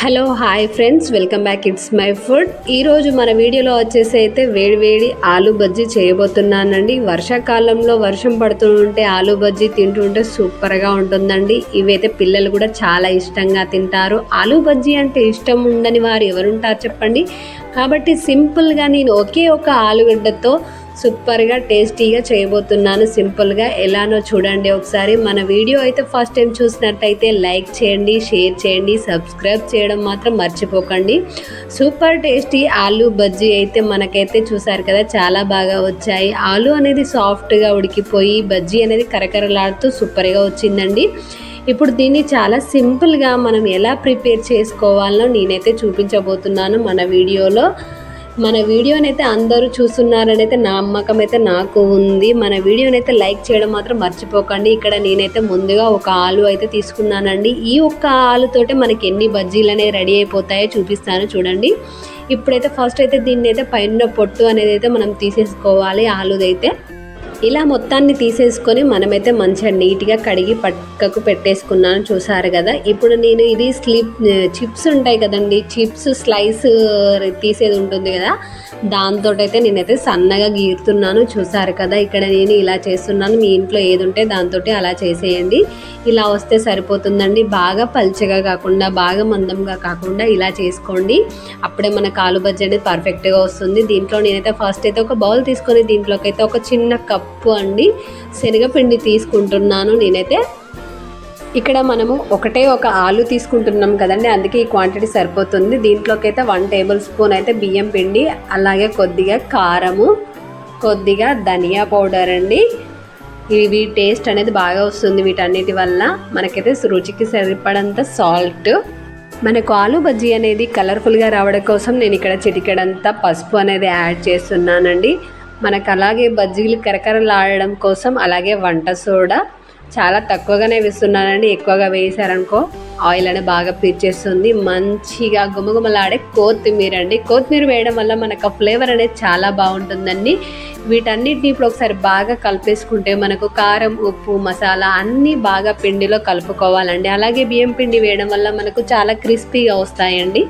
Hello hi friends welcome back it's my food. ఈరోజు మన వీడియోలో వచ్చేసి అయితే వేడి వేడి ఆలు బజ్జీ చేయబోతున్నానండి. వర్షాకాలంలో వర్షం పడుతూ ఉంటే ఆలు బజ్జీ తింటుంటే సూపర్గా ఉంటుందండి. ఇవైతే పిల్లలు కూడా చాలా ఇష్టంగా తింటారు. ఆలు బజ్జీ అంటే ఇష్టం ఉండని వారు ఎవరుంటారు చెప్పండి. కాబట్టి సింపుల్గా నేను ఒకే ఒక ఆలుగడ్డతో సూపర్గా టేస్టీగా చేయబోతున్నాను. సింపుల్గా ఎలానో చూడండి ఒకసారి. మన వీడియో అయితే ఫస్ట్ టైం చూసినట్టయితే లైక్ చేయండి షేర్ చేయండి సబ్స్క్రైబ్ చేయడం మాత్రం మర్చిపోకండి. సూపర్ టేస్టీ ఆలు బజ్జీ అయితే మనకైతే చూసారు కదా చాలా బాగా వచ్చాయి. ఆలు అనేది సాఫ్ట్గా ఉడికిపోయి బజ్జీ అనేది కరకరలాడుతూ సూపర్గా వచ్చిందండి. ఇప్పుడు దీన్ని చాలా సింపుల్గా మనం ఎలా ప్రిపేర్ చేసుకోవాలో నేనైతే చూపించబోతున్నాను మన వీడియోలో. మన వీడియోని అయితే అందరూ చూస్తున్నారని అయితే నమ్మకం అయితే నాకు ఉంది. మన వీడియోని అయితే లైక్ చేయడం మాత్రం మర్చిపోకండి. ఇక్కడ నేనైతే ముందుగా ఒక ఆలు అయితే తీసుకున్నానండి. ఈ ఒక్క ఆలుతోటే మనకి ఎన్ని బజ్జీలు అనేవి రెడీ అయిపోతాయో చూపిస్తాను చూడండి. ఇప్పుడైతే ఫస్ట్ అయితే దీన్ని అయితే పైన పొట్టు అనేది అయితే మనం తీసేసుకోవాలి ఆలుదైతే. ఇలా మొత్తాన్ని తీసేసుకొని మనమైతే మంచిగా నీట్గా కడిగి పక్కకు పెట్టేసుకున్నాను చూసారు కదా? ఇప్పుడు నేను ఇది స్లిప్ చిప్స్ ఉంటాయి కదండి చిప్స్ స్లైస్ తీసేది ఉంటుంది కదా? దాంతో అయితే నేనైతే సన్నగా గీరుతున్నాను చూసారు కదా? ఇక్కడ నేను ఇలా చేస్తున్నాను మీ ఇంట్లో ఏది ఉంటే దాంతో అలా చేసేయండి. ఇలా వస్తే సరిపోతుందండి. బాగా పల్చగా కాకుండా బాగా మందంగా కాకుండా ఇలా చేసుకోండి. అప్పుడే మన కాలు బజ్జీ అనేది పర్ఫెక్ట్గా వస్తుంది. దీంట్లో నేనైతే ఫస్ట్ అయితే ఒక బౌల్ తీసుకొని దీంట్లోకి అయితే ఒక చిన్న కప్ కప్పు అండి. శనగపిండి తీసుకుంటున్నాను నేనైతే. ఇక్కడ మనము ఒకటే ఒక ఆలు తీసుకుంటున్నాం కదండి అందుకే ఈ క్వాంటిటీ సరిపోతుంది. దీంట్లోకి అయితే వన్ టేబుల్ స్పూన్ అయితే బియ్యం పిండి అలాగే కొద్దిగా కారము కొద్దిగా ధనియా పౌడర్ అండి. ఇవి టేస్ట్ అనేది బాగా వస్తుంది వీటన్నిటి వల్ల. మనకైతే రుచికి సరిపడంత సాల్ట్ మనకు ఆలు బజ్జీ అనేది కలర్ఫుల్గా రావడం కోసం నేను ఇక్కడ చిటికెడంతా పసుపు అనేది యాడ్ చేస్తున్నానండి. మనకు అలాగే బజ్జీలు కరకరలాడడం కోసం అలాగే వంట సోడా చాలా తక్కువగానే వేస్తున్నానండి. ఎక్కువగా వేసారనుకో ఆయిల్ అనేది బాగా పీల్చేస్తుంది మంచిగా గుమగుమలాడే కొత్తిమీర అండి కొత్తిమీర వేయడం వల్ల మనకు ఆ ఫ్లేవర్ అనేది చాలా బాగుంటుందండి. వీటన్నిటిని ఇప్పుడు ఒకసారి బాగా కలిపేసుకుంటే మనకు కారం ఉప్పు మసాలా అన్నీ బాగా పిండిలో కలుపుకోవాలండి. అలాగే బియ్యం పిండి వేయడం వల్ల మనకు చాలా క్రిస్పీగా వస్తాయండి.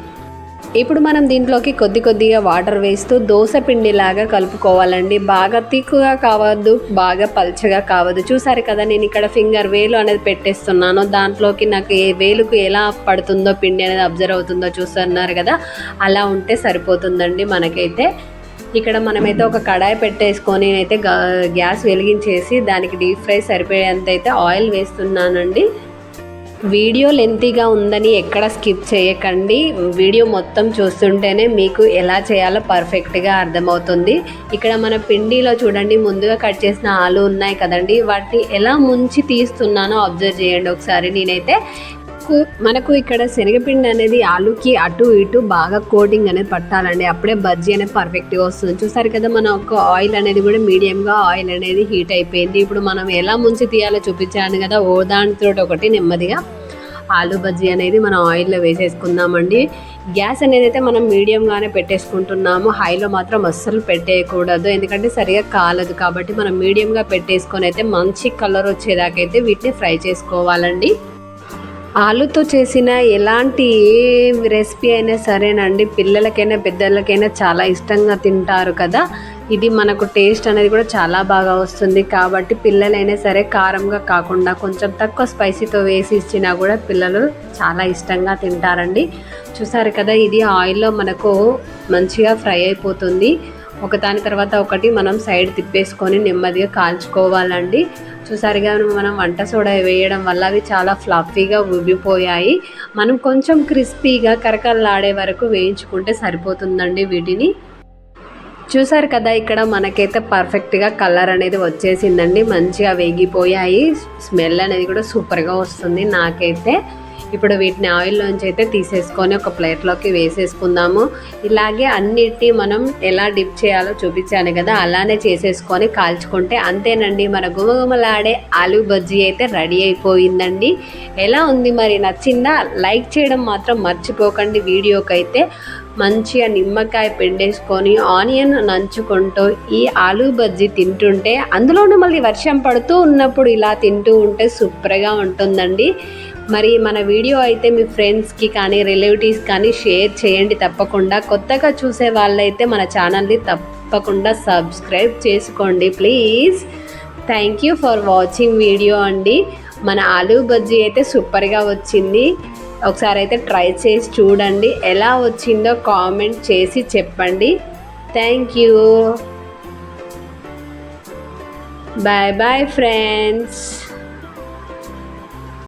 ఇప్పుడు మనం దీంట్లోకి కొద్ది కొద్దిగా వాటర్ వేస్తూ దోశ పిండిలాగా కలుపుకోవాలండి. బాగా తిక్కుగా కావద్దు బాగా పల్చగా కావద్దు. చూసారు కదా నేను ఇక్కడ ఫింగర్ వేలు అనేది పెట్టేస్తున్నాను. దాంట్లోకి నాకు ఏ వేలుకు ఎలా పడుతుందో పిండి అనేది అబ్జర్వ్ అవుతుందో చూస్తున్నారు కదా అలా ఉంటే సరిపోతుందండి మనకైతే. ఇక్కడ మనమైతే ఒక కడాయి పెట్టేసుకొని అయితే గ్యాస్ వెలిగించేసి దానికి డీప్ ఫ్రై సరిపోయేంత అయితే ఆయిల్ వేస్తున్నానండి. వీడియో లెంతీగా ఉందని ఎక్కడ స్కిప్ చేయకండి. వీడియో మొత్తం చూస్తుంటేనే మీకు ఎలా చేయాలో పర్ఫెక్ట్గా అర్థమవుతుంది. ఇక్కడ మన పిండిలో చూడండి ముందుగా కట్ చేసిన ఆలు ఉన్నాయి కదండి. వాటిని ఎలా ముంచి తీస్తున్నానో అబ్జర్వ్ చేయండి ఒకసారి. నేనైతే మనకు ఇక్కడ శనగపిండి అనేది ఆలుకి అటు ఇటు బాగా కోటింగ్ అనేది పట్టాలండి. అప్పుడే బజ్జీ అనేది పర్ఫెక్ట్గా వస్తుంది. చూసారు కదా మన ఒక ఆయిల్ అనేది కూడా మీడియంగా ఆయిల్ అనేది హీట్ అయిపోయింది. ఇప్పుడు మనం ఎలా ముంచి తీయాలో చూపించాను కదా ఓ దానితో ఒకటి నెమ్మదిగా ఆలు బజ్జీ అనేది మనం ఆయిల్లో వేసేసుకుందామండి. గ్యాస్ అనేది అయితే మనం మీడియంగానే పెట్టేసుకుంటున్నాము. హైలో మాత్రం అస్సలు పెట్టేయకూడదు. ఎందుకంటే సరిగా కాలదు కాబట్టి మనం మీడియంగా పెట్టేసుకొని అయితే మంచి కలర్ వచ్చేదాకైతే వీటిని ఫ్రై చేసుకోవాలండి. ఆలుతో చేసిన ఎలాంటి ఏ రెసిపీ అయినా సరేనండి. పిల్లలకైనా పెద్దలకైనా చాలా ఇష్టంగా తింటారు కదా. ఇది మనకు టేస్ట్ అనేది కూడా చాలా బాగా వస్తుంది. కాబట్టి పిల్లలైనా సరే కారంగా కాకుండా కొంచెం తక్కువ స్పైసీతో వేసి ఇచ్చినా కూడా పిల్లలు చాలా ఇష్టంగా తింటారండి. చూసారు కదా ఇది ఆయిల్లో మనకు మంచిగా ఫ్రై అయిపోతుంది. ఒకదాని తర్వాత ఒకటి మనం సైడ్ తిప్పేసుకొని నెమ్మదిగా కాల్చుకోవాలండి. చూసారుగా మనం వంట సోడా వేయడం వల్ల అవి చాలా ఫ్లఫీగా ఉబ్బిపోయాయి. మనం కొంచెం క్రిస్పీగా కరకరలాడే వరకు వేయించుకుంటే సరిపోతుందండి వీటిని. చూసారు కదా ఇక్కడ మనకైతే పర్ఫెక్ట్గా కలర్ అనేది వచ్చేసిందండి. మంచిగా వేగిపోయాయి. స్మెల్ అనేది కూడా సూపర్గా వస్తుంది నాకైతే. ఇప్పుడు వీటిని ఆయిల్లోంచి అయితే తీసేసుకొని ఒక ప్లేట్లోకి వేసేసుకుందాము. ఇలాగే అన్నిటి మనం ఎలా డిప్ చేయాలో చూపించాను కదా అలానే చేసేసుకొని కాల్చుకుంటే అంతేనండి. మన గుమగుమలాడే ఆలు బజ్జీ అయితే రెడీ అయిపోయిందండి. ఎలా ఉంది మరి? నచ్చిందా? లైక్ చేయడం మాత్రం మర్చిపోకండి. వీడియోకైతే మంచిగా నిమ్మకాయ పిండేసుకొని ఆనియన్ నంచుకుంటూ ఈ ఆలు బజ్జీ తింటుంటే అందులోనూ మళ్ళీ వర్షం పడుతూ ఉన్నప్పుడు ఇలా తింటూ ఉంటే సూపర్గా ఉంటుందండి. మరి మన వీడియో అయితే మీ ఫ్రెండ్స్కి కానీ రిలేటివ్స్ కానీ షేర్ చేయండి తప్పకుండా. కొత్తగా చూసే వాళ్ళైతే మన ఛానల్ని తప్పకుండా సబ్స్క్రైబ్ చేసుకోండి please thank you for watching video అండి. మన ఆలూ బజ్జీ అయితే సూపర్గా వచ్చింది. ఒకసారి అయితే ట్రై చేసి చూడండి. ఎలా వచ్చిందో కామెంట్ చేసి చెప్పండి. Thank you bye bye friends